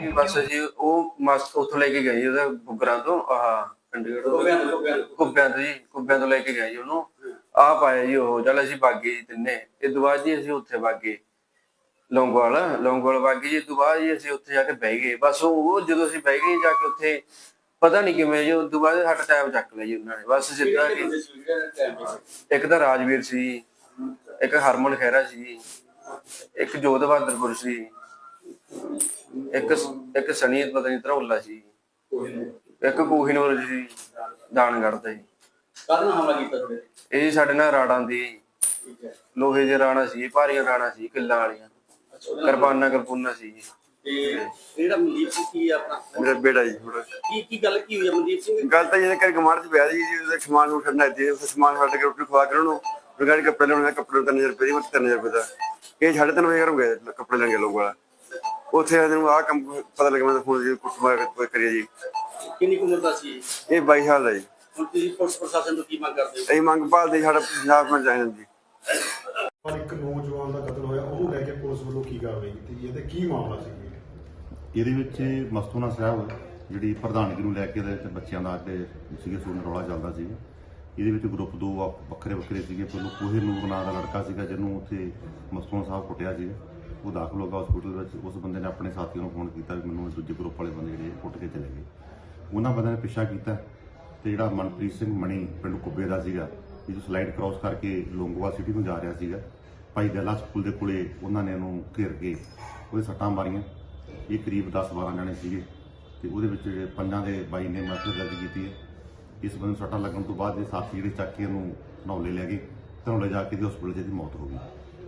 ਜੀ ਬਸ ਜੀ ਉਹ ਮਸਤ ਉੱਥੋਂ ਲੈ ਕੇ ਗਏ ਉਹਦਾ ਬੁਗਰਾਂ ਤੋਂ ਆਹ ਚੰਡੀਗੜ੍ਹ ਤੋਂ। ਕੁੱਬਿਆਂ ਤੋਂ ਜੀ ਕੁੱਬਿਆਂ ਤੋਂ ਲੈ ਕੇ ਗਏ ਉਹਨੂੰ। ਆਹ ਪਾਇਆ ਜੀ ਉਹ ਚੱਲ ਅਸੀਂ ਬਾਗੇ ਜੀ ਤਿੰਨੇ। ਇਹ ਤੋਂ ਬਾਅਦ ਜੀ ਅਸੀਂ ਉੱਥੇ ਬਾਗੇ। ਲੌਂਗੋਵਾਲ ਲੌਂਗੋਵਾਲ ਬਾਗੇ ਜੀ ਤੋਂ ਬਾਅਦ ਜੀ ਅਸੀਂ ਉੱਥੇ ਜਾ ਕੇ ਬਹਿ ਗਏ। ਬਸ ਉਹ ਜਦੋਂ ਅਸੀਂ ਬਹਿ ਗਏ ਜਾ ਕੇ ਉੱਥੇ ਪਤਾ ਨਹੀਂ ਕਿਵੇਂ ਜੀ ਉਸ ਤੋਂ ਬਾਅਦ ਸਾਡਾ ਟਾਈਮ ਚੱਕ ਲਿਆ ਜੀ ਉਹਨਾਂ ਨੇ। ਬਸ ਸਿੱਧਾ ਕਿ ਇੱਕ ਤਾਂ ਰਾਜਵੀਰ ਸੀ ਇੱਕ ਹਰਮਨ ਖਹਿਰਾ ਸੀ ਇੱਕ ਜੋਧ ਬਹਾਦਰਪੁਰ ਸੀ ਇੱਕ ਇੱਕ ਸਨੀ ਪਤਾ ਨਹੀਂ ਧਰੌਲਾ ਸੀ ਇੱਕ ਕੋਹੀਨੂਰ ਸੀ ਦਾਨਗੜ੍ਹ ਦਾ ਜੀ ਕਾਹਦੇ ਨਾਲ ਹਮਲਾ ਕੀਤਾ ਤੁਹਾਡੇ ਇਹ ਜੀ ਸਾਡੇ ਨਾਲ ਰਾੜਾਂ ਦੀ ਠੀਕ ਹੈ। ਲੋਹੇ ਦੇ ਰਾਣਾ ਸੀ ਭਾਰੀਆਂ ਰਾਣਾ ਸੀ ਕਿੱਲਾਂ ਵਾਲੀਆਂ। ਅੱਛਾ ਉਹਦੇ ਨਾਲ- ਕਿਰਪਾਨਾਂ ਕਿਰਪੂਨਾ ਸੀ ਜੀ। ਤੇ ਜਿਹੜਾ ਮਨਦੀਪ ਸਿੰਘ ਕੀ ਹੈ ਆਪਣਾ? ਮੇਰਾ ਬੇਟਾ ਜੀ ਥੋੜਾ ਕੀ ਕੀ ਗੱਲ ਕੀ ਹੋਈ ਹੈ ਮਨਦੀਪ ਸਿੰਘ? ਗੱਲ ਤਾਂ ਇਹਨੇ ਕਰ ਗਮਾਰ ਚ ਪਿਆ ਜੀ ਜੀ ਉਹਦਾ ਸਮਾਨ ਨੂੰ ਛੱਡਣਾ ਇੱਥੇ ਉਹ ਸਮਾਨ ਛੱਡ ਕੇ ਰੋਟੀ ਖਵਾ ਕੇ ਉਹਨੂੰ ਰਿਗਾਰਡ ਕੱਪੜੇ ਲੈਣੇ ਕੱਪੜੇ ਦਾ 3000 ਰੁਪਏ ਦੀ ਮੈਂ 3000 ਰੁਪਏ ਦਾ। ਇਹ ਸਾਢੇ ਤਿੰਨ ਵਜੇ ਘਰੋਂ ਗਏ ਕੱਪੜੇ ਲੈਣ ਗਏ ਲੋਕ ਵਾਲਾ। ਉੱਥੇ ਇਹਨੂੰ ਆਹ ਕੰਮ ਪਤਾ ਲੱਗਿਆ ਮੈਂ ਫੋਨ ਜੀ ਕੁੱਟ ਮਾਰ ਕੇ ਕਰੀਏ ਜੀ। ਕਿੰਨੀ ਕੁ ਉਮਰ ਦਾ ਸੀ ਇਹ? ਇਹ 22 ਸਾਲ ਦਾ ਜੀ। ਹੁਣ ਤੁਸੀਂ ਪੁਲਿਸ ਪ੍ਰਸ਼ਾਸਨ ਤੋਂ ਕੀ ਮੰਗ ਕਰਦੇ ਹੋ? ਅਸੀਂ ਮੰਗ ਭਾਲਦੇ ਸਾਡਾ ਪੰਜਾਬ ਵਿੱਚ ਚਾਹੀਦਾ ਜੀ ਪਰ ਇੱਕ ਨੌਜਵਾਨ ਦਾ ਕਤਲ ਹੋਇਆ ਉਹਨੂੰ ਲੈ ਕੇ ਪੁਲਿਸ ਵੱਲੋਂ ਕੀ ਕਾਰਵਾਈ ਕੀਤੀ ਗਈ? ਹੈ ਤੇ ਕੀ ਮਾਮਲਾ ਸੀ? ਇਹਦੇ ਵਿੱਚ ਮਸਤੂਨਾ ਸਾਹਿਬ ਜਿਹੜੀ ਪ੍ਰਧਾਨਗੀ ਨੂੰ ਲੈ ਕੇ ਇਹਦੇ ਵਿੱਚ ਬੱਚਿਆਂ ਦਾ ਅੱਡੇ ਸੀਗੇ ਸੂਨ ਰੌਲਾ ਚੱਲਦਾ ਸੀ। ਇਹਦੇ ਵਿੱਚ ਗਰੁੱਪ ਦੋ ਵ- ਵੱਖਰੇ ਵੱਖਰੇ ਸੀਗੇ। ਪਹਿਲਾਂ ਕੋਹੇ ਨੂਰ ਨਾਂ ਦਾ ਲੜਕਾ ਸੀਗਾ ਜਿਹਨੂੰ ਉੱਥੇ ਮਸਤੂਨਾ ਸਾਹਿਬ ਕੁੱਟਿਆ ਸੀ। ਉਹ ਦਾਖਲ ਹੋ ਗਿਆ ਹਸਪੀਟਲ ਵਿੱਚ। ਉਸ ਬੰਦੇ ਨੇ ਆਪਣੇ ਸਾਥੀਆਂ ਨੂੰ ਫੋਨ ਕੀਤਾ ਵੀ ਮੈਨੂੰ ਇਹ ਦੂਜੇ ਗਰੁੱਪ ਵਾਲੇ ਬੰਦੇ ਜਿਹੜੇ ਕੁੱਟ ਕੇ ਚਲੇ ਗਏ। ਉਹਨਾਂ ਬੰਦਿਆਂ ਨੇ ਪਿੱਛਾ ਕੀਤਾ। ਤੇ ਜਿਹੜਾ ਮਨਪ੍ਰੀਤ ਸਿੰਘ ਮਣੀ ਪਿੰਡ ਕੁੱਬੇ ਦਾ ਸੀਗਾ, ਇਹ ਜੋ ਸਲਾਈਡ ਕ੍ਰਾਸ ਕਰਕੇ ਲੋਂਗੋਵਾਲ ਸਿਟੀ ਨੂੰ ਜਾ ਰਿਹਾ ਸੀਗਾ, ਭਾਈ ਦਲਾ ਸਕੂਲ ਦੇ ਕੋਲੇ ਉਹਨਾਂ ਨੇ ਉਹਨੂੰ ਘੇਰ ਕੇ ਉਹਦੇ ਸੱਟਾਂ ਮਾਰੀਆਂ। ਇਹ ਕਰੀਬ 10-12 ਜਣੇ ਸੀਗੇ ਤੇ ਉਹਦੇ ਵਿੱਚ ਪੰਜਾਂ ਦੇ ਬਾਈ ਨੇ ਮਸਲੇ ਦਰਜ ਕੀਤੀ ਹੈ। ਇਸ ਬੰਦੇ ਨੂੰ ਸੱਟਾਂ ਲੱਗਣ ਤੋਂ ਬਾਅਦ ਇਹ ਸਾਥੀ ਜਿਹੜੇ ਚੱਕ ਕੇ ਉਹਨੂੰ ਧਨੌਲੇ ਲੈ ਗਏ। ਧਨੌਲੇ ਜਾ ਕੇ ਤੇ ਹਸਪੀਟਲ 'ਚ ਇਹਦੀ ਮੌਤ ਹੋ ਗਈ।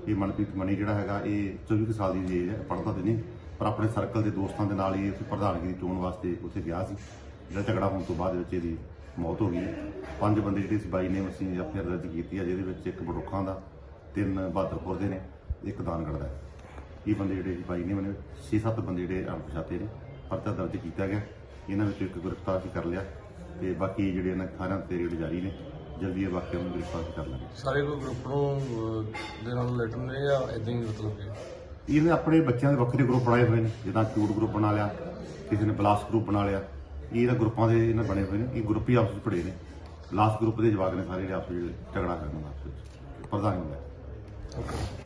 ਇਹ ਮਨਪ੍ਰੀਤ ਮਣੀ ਜਿਹੜਾ ਹੈਗਾ, ਇਹ 24 ਕੁ ਸਾਲ ਦੀ ਏਜ ਹੈ ਪੜ੍ਹਦਾ ਤੇ ਨਹੀਂ, ਪਰ ਆਪਣੇ ਸਰਕਲ ਦੇ ਦੋਸਤਾਂ ਦੇ ਨਾਲ ਹੀ ਉੱਥੇ ਪ੍ਰਧਾਨਗੀ ਦੀ ਚੋਣ ਵਾਸਤੇ ਉੱਥੇ ਗਿਆ ਸੀ। ਜਿਹੜਾ ਝਗੜਾ ਹੋਣ ਤੋਂ ਬਾਅਦ ਵਿੱਚ ਇਹਦੀ ਮੌਤ ਹੋ ਗਈ ਪੰਜ ਬੰਦੇ ਜਿਹੜੇ ਸੀ ਬਾਈ ਨੇ ਅਸੀਂ ਆਪਣੇ ਦਰਜ ਕੀਤੀ ਹੈ ਜਿਹਦੇ ਵਿੱਚ ਇੱਕ ਬੜੁੱਖਾਂ ਦਾ ਤਿੰਨ ਬਹਾਦਰਪੁਰ ਦੇ ਨੇ ਇੱਕ ਦਾਨਗੜ੍ਹ ਦਾ। ਇਹ ਬੰਦੇ ਜਿਹੜੇ ਬਾਈ ਨੇ ਮਨੇ 6-7 ਬੰਦੇ ਜਿਹੜੇ ਅਣਪਛਾਤੇ ਨੇ ਪਰਚਾ ਦਰਜ ਕੀਤਾ ਗਿਆ। ਇਹਨਾਂ ਵਿੱਚੋਂ ਇੱਕ ਗ੍ਰਿਫਤਾਰ ਵੀ ਕਰ ਲਿਆ ਤੇ ਬਾਕੀ ਜਿਹੜੇ ਇਹਨਾਂ ਥਾਣਿਆਂ ਤੇ ਰੇਡ ਜਾਰੀ ਨੇ ਜਲਦੀ ਇਹ ਵਾਕਿਆ ਨੂੰ ਗ੍ਰਿਫਤਾਰ ਕਰ ਲਾਂਗੇ। ਸਾਰੇ ਕੋਈ ਗਰੁੱਪ ਨੂੰ ਦੇ ਨਾਲ ਰਿਲੇਟਡ ਨੇ ਜਾਂ ਇਦਾਂ ਹੀ ਮਤਲਬ ਕਿ? ਇਹਨੇ ਆਪਣੇ ਬੱਚਿਆਂ ਦੇ ਵੱਖਰੇ ਗਰੁੱਪ ਬਣਾਏ ਹੋਏ ਨੇ ਜਿੱਦਾਂ ਕਿਊਟ ਗਰੁੱਪ ਬਣਾ ਲਿਆ ਕਿਸੇ ਨੇ ਬਲਾਸ ਗਰੁੱਪ ਬਣਾ ਲਿਆ। ਇਹ ਇਹਨਾਂ ਗਰੁੱਪਾਂ ਦੇ ਇਹਨਾਂ ਬਣੇ ਹੋਏ ਨੇ, ਇਹ ਗਰੁੱਪ ਹੀ ਆਪਸ ਵਿੱਚ ਭੜੇ ਨੇ। ਲਾਸਟ ਗਰੁੱਪ ਦੇ ਜਵਾਕ ਨੇ ਸਾਰੇ ਜਿਹੜੇ ਆਪਸ ਵਿੱਚ ਝਗੜਾ ਕਰਨ ਦਾ ਆਪਸ ਵਿੱਚ। ਪ੍ਰਧਾਨ ਹੁੰਦਾ।